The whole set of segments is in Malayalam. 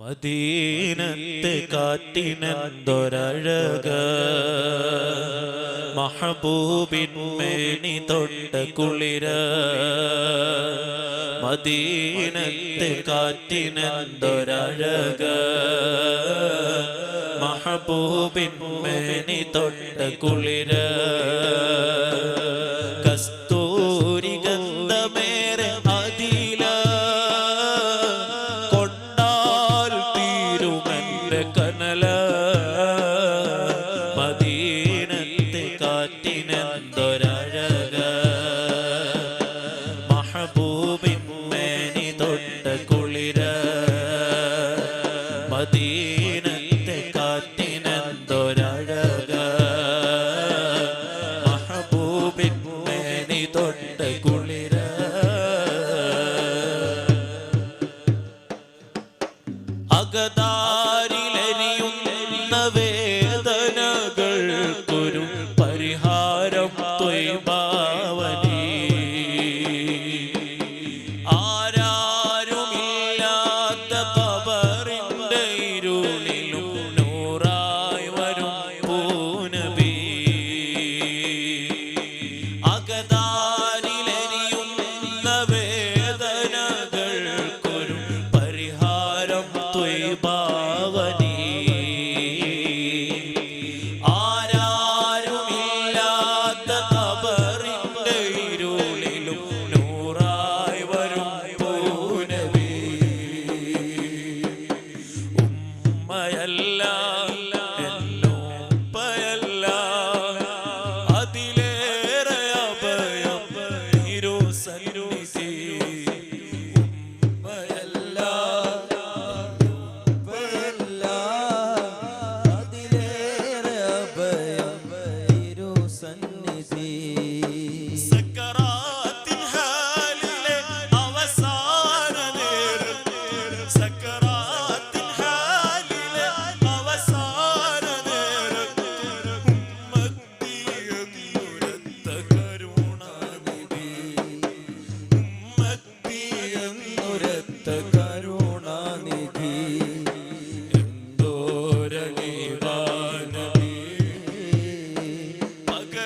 മദീനത്ത് കാറ്റിനെന്തൊരഴക? മഹബൂബിൻമേനി തൊട്ട കുളിര. മദീനത്ത് കാറ്റിനെന്തൊരഴക? മഹബൂബിൻമേനി തൊട്ട കുളിര. ಆಗದಾ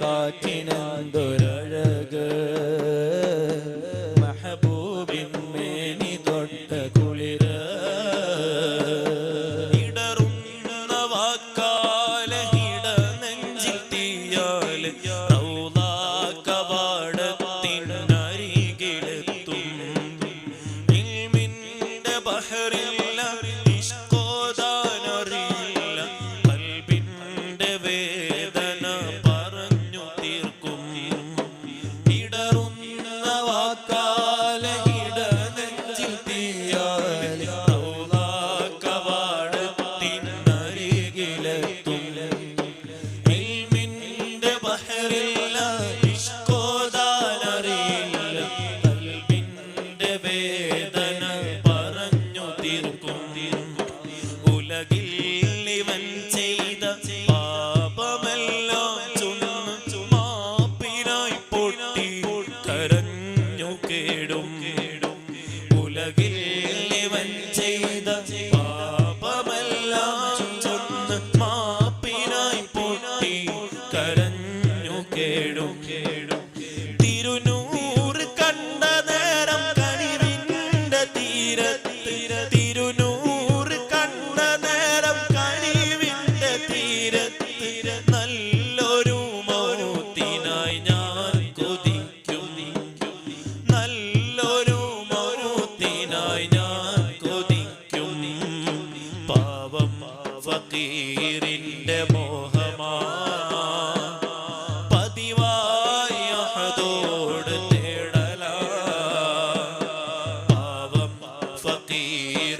കാറ്റിനന്തൊരഴക് ഫക്കീറിന്റെ മോഹമാ പതിവായ ഹദോട് തേടല. പാവം ഫക്കീർ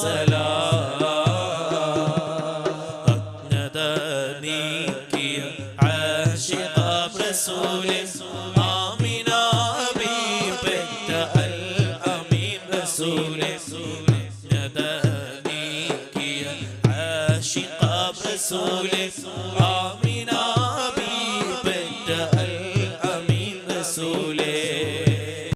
السلام قد ندانيك يا عاشق رسول. آمين أبي بنت الأمين رسول. ندانيك يا عاشق رسول. آمين